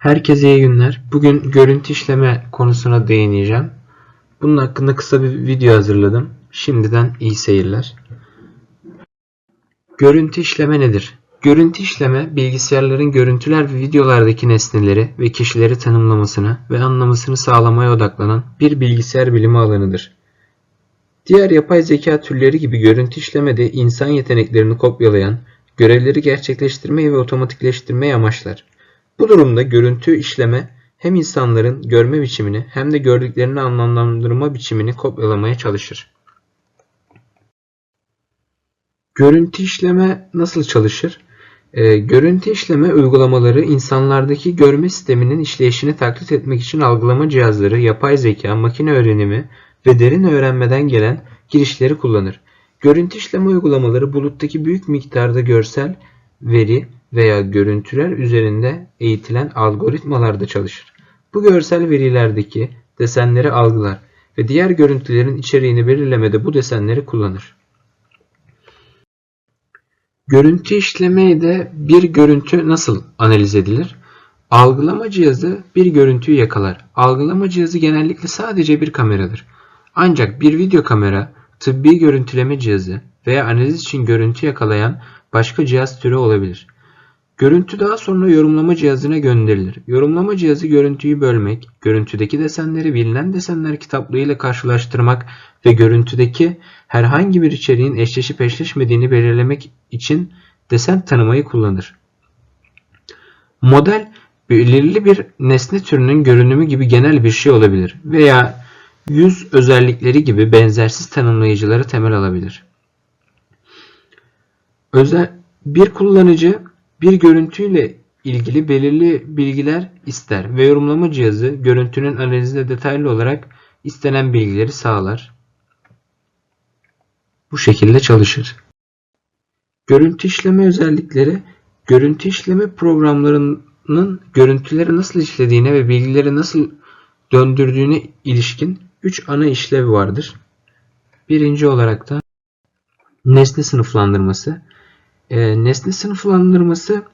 Herkese iyi günler. Bugün görüntü işleme konusuna değineceğim. Bunun hakkında kısa bir video hazırladım. Şimdiden iyi seyirler. Görüntü işleme nedir? Görüntü işleme, bilgisayarların görüntüler ve videolardaki nesneleri ve kişileri tanımlamasını ve anlamasını sağlamaya odaklanan bir bilgisayar bilimi alanıdır. Diğer yapay zeka türleri gibi görüntü işleme de insan yeteneklerini kopyalayan, görevleri gerçekleştirmeyi ve otomatikleştirmeyi amaçlar. Bu durumda görüntü işleme hem insanların görme biçimini hem de gördüklerini anlamlandırma biçimini kopyalamaya çalışır. Görüntü işleme nasıl çalışır? Ee, görüntü işleme uygulamaları insanlardaki görme sisteminin işleyişini taklit etmek için algılama cihazları, yapay zeka, makine öğrenimi ve derin öğrenmeden gelen girişleri kullanır. Görüntü işleme uygulamaları buluttaki büyük miktarda görsel veri veya görüntüler üzerinde eğitilen algoritmalarda çalışır. Bu görsel verilerdeki desenleri algılar ve diğer görüntülerin içeriğini belirlemede bu desenleri kullanır. Görüntü işlemeye de bir görüntü nasıl analiz edilir? Algılama cihazı bir görüntüyü yakalar. Algılama cihazı genellikle sadece bir kameradır. Ancak bir video kamera, tıbbi görüntüleme cihazı veya analiz için görüntü yakalayan başka cihaz türü olabilir. Görüntü daha sonra yorumlama cihazına gönderilir. Yorumlama cihazı görüntüyü bölmek, görüntüdeki desenleri bilinen desenler kitaplığıyla karşılaştırmak ve görüntüdeki herhangi bir içeriğin eşleşip eşleşmediğini belirlemek için desen tanımayı kullanır. Model belirli bir nesne türünün görünümü gibi genel bir şey olabilir veya yüz özellikleri gibi benzersiz tanımlayıcıları temel alabilir. Özel bir kullanıcı bir görüntüyle ilgili belirli bilgiler ister ve yorumlama cihazı görüntünün analizinde detaylı olarak istenen bilgileri sağlar. Bu şekilde çalışır. Görüntü işleme özellikleri görüntü işleme programlarının görüntüleri nasıl işlediğine ve bilgileri nasıl döndürdüğüne ilişkin 3 ana işlevi vardır. Birinci olarak da nesne sınıflandırması. E, nesne sınıflandırması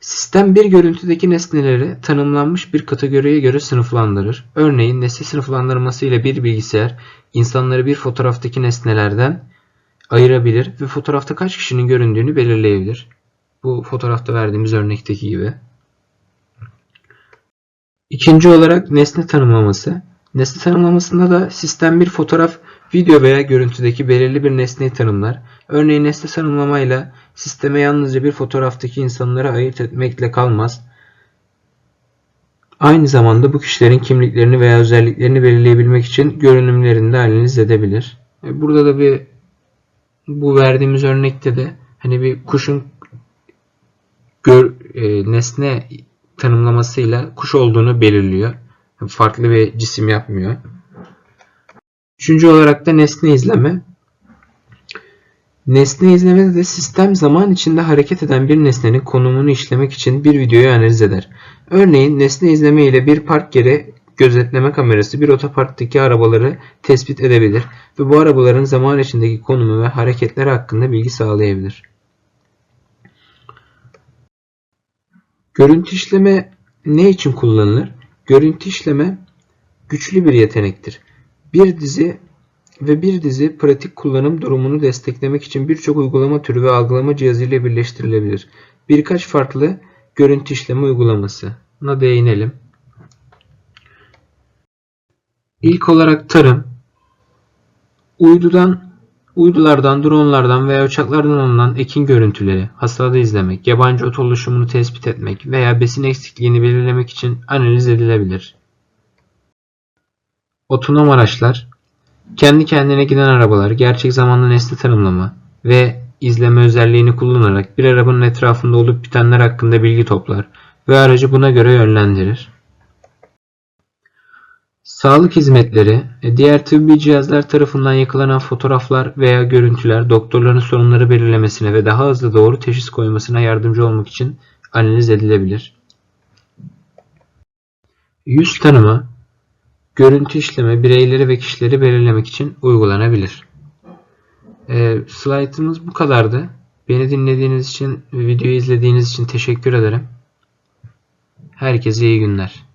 sistem bir görüntüdeki nesneleri tanımlanmış bir kategoriye göre sınıflandırır. Örneğin nesne sınıflandırması ile bir bilgisayar insanları bir fotoğraftaki nesnelerden ayırabilir ve fotoğrafta kaç kişinin göründüğünü belirleyebilir. Bu fotoğrafta verdiğimiz örnekteki gibi. İkinci olarak nesne tanımlaması. Nesne tanımlamasında da sistem bir fotoğraf, video veya görüntüdeki belirli bir nesneyi tanımlar. Örneğin nesne tanımlamayla sisteme yalnızca bir fotoğraftaki insanları ayırt etmekle kalmaz. Aynı zamanda bu kişilerin kimliklerini veya özelliklerini belirleyebilmek için görünümlerini de analiz edebilir. E, Burada da bir bu verdiğimiz örnekte de hani bir kuşun gör, e, nesne tanımlamasıyla kuş olduğunu belirliyor. Farklı bir cisim yapmıyor. Üçüncü olarak da nesne izleme. Nesne izlemede de sistem zaman içinde hareket eden bir nesnenin konumunu işlemek için bir videoyu analiz eder. Örneğin nesne izleme ile bir park yeri gözetleme kamerası bir otoparktaki arabaları tespit edebilir ve bu arabaların zaman içindeki konumu ve hareketleri hakkında bilgi sağlayabilir. Görüntü işleme ne için kullanılır? Görüntü işleme güçlü bir yetenektir. Bir dizi ve bir dizi pratik kullanım durumunu desteklemek için birçok uygulama türü ve algılama cihazı ile birleştirilebilir. Birkaç farklı görüntü işleme uygulamasına değinelim. İlk olarak tarım, uydudan, uydulardan, dronlardan veya uçaklardan alınan ekin görüntüleri, hasadı izlemek, yabancı ot oluşumunu tespit etmek veya besin eksikliğini belirlemek için analiz edilebilir. Otonom araçlar, kendi kendine giden arabalar, gerçek zamanlı nesne tanımlama ve izleme özelliğini kullanarak bir arabanın etrafında olup bitenler hakkında bilgi toplar ve aracı buna göre yönlendirir. Sağlık hizmetleri, e, diğer tıbbi cihazlar tarafından yakalanan fotoğraflar veya görüntüler doktorların sorunları belirlemesine ve daha hızlı doğru teşhis koymasına yardımcı olmak için analiz edilebilir. Yüz tanıma, görüntü işleme bireyleri ve kişileri belirlemek için uygulanabilir. E, slaytımız bu kadardı. Beni dinlediğiniz için videoyu izlediğiniz için teşekkür ederim. Herkese iyi günler.